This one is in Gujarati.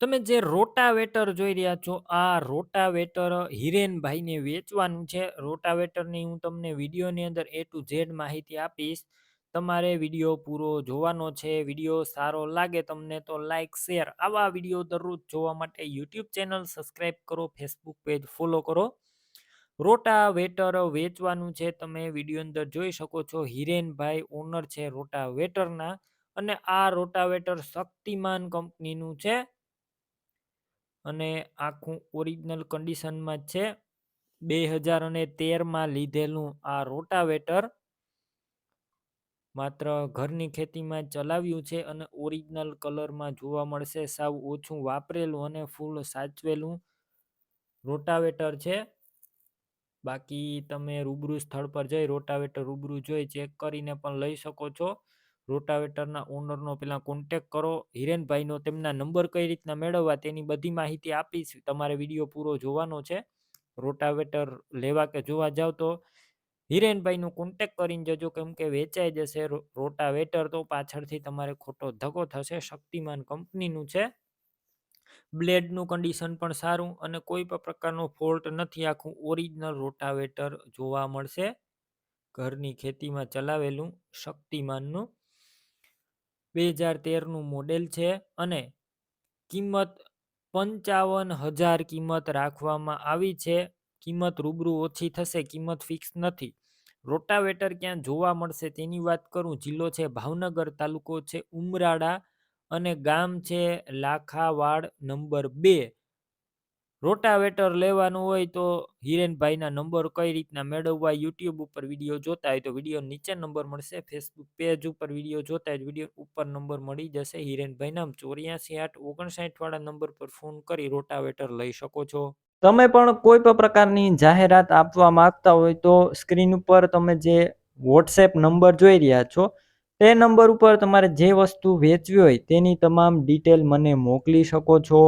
તમે જે રોટાવેટર જોઈ રહ્યા છો, આ રોટાવેટર હિરેનભાઈને વેચવાનું છે. રોટાવેટરની હું તમને વિડીયોની અંદર એ ટુ ઝેડ માહિતી આપીશ. તમારે વીડિયો પૂરો જોવાનો છે. વીડિયો સારો લાગે તમને તો લાઇક શેર આવા વીડિયો દરરોજ જોવા માટે યુટ્યુબ ચેનલ સબસ્ક્રાઈબ કરો, ફેસબુક પેજ ફોલો કરો. રોટાવેટર વેચવાનું છે. તમે વીડિયો અંદર જોઈ શકો છો. હિરેનભાઈ ઓનર છે રોટાવેટરના અને આ રોટાવેટર શક્તિમાન કંપનીનું છે. અને આખું ઓરિજિનલ કન્ડિશનમાં જ છે. બે હજાર અને તેરમાં લીધેલું આ રોટાવેટર માત્ર ઘરની ખેતીમાં ચલાવ્યું છે અને ઓરિજિનલ કલરમાં જોવા મળશે. સાવ ઓછું વાપરેલું અને ફૂલ સાચવેલું રોટાવેટર છે. બાકી તમે રૂબરૂ સ્થળ પર જઈ રોટાવેટર રૂબરૂ જોઈ ચેક કરીને પણ લઈ શકો છો. રોટાવેટરના ઓનરનો પહેલાં કોન્ટેક કરો. હિરેનભાઈનો તેમના નંબર કઈ રીતના મેળવવા તેની બધી માહિતી આપીશ. તમારે વીડિયો પૂરો જોવાનો છે. રોટાવેટર લેવા કે જોવા જાવ તો હિરેનભાઈનો કોન્ટેક કરીને જજો કેમ કે વેચાઈ જશે રોટાવેટર તો પાછળથી તમારે ખોટો ધક્કો થશે. શક્તિમાન કંપનીનું છે. બ્લેડનું કન્ડિશન પણ સારું અને કોઈ પણ પ્રકારનો ફોલ્ટ નથી. આખું ઓરિજિનલ રોટાવેટર જોવા મળશે. ઘરની ખેતીમાં ચલાવેલું શક્તિમાનનું બે હજાર તેરનું મોડેલ છે અને કિંમત પંચાવન હજાર કિંમત રાખવામાં આવી છે. કિંમત રૂબરૂ ઓછી થશે. કિંમત ફિક્સ નથી. રોટાવેટર ક્યાં જોવા મળશે તેની વાત કરું જિલ્લો છે ભાવનગર, તાલુકો છે ઉમરાળા અને ગામ છે લાખાવાડ નંબર બે. રોટાવેટર લેવાનું હોય તો હિરેનભાઈના નંબર કઈ રીતના મેળવવા યુટ્યુબ ઉપર વીડિયો જોતા હોય તો વીડિયો નીચે નંબર મળશે. ફેસબુક પેજ ઉપર વીડિયો જોતા હોય વીડિયો ઉપર નંબર મળી જશે. હિરેનભાઈના ચોર્યાસી આઠ ઓગણસાઠ વાળા નંબર પર ફોન કરી રોટાવેટર લઈ શકો છો. તમે પણ કોઈ પણ પ્રકારની જાહેરાત આપવા માંગતા હોય તો સ્ક્રીન ઉપર તમે જે વોટ્સએપ નંબર જોઈ રહ્યા છો, તે નંબર ઉપર તમારે જે વસ્તુ વેચવી હોય તેની તમામ ડિટેલ મને મોકલી શકો છો.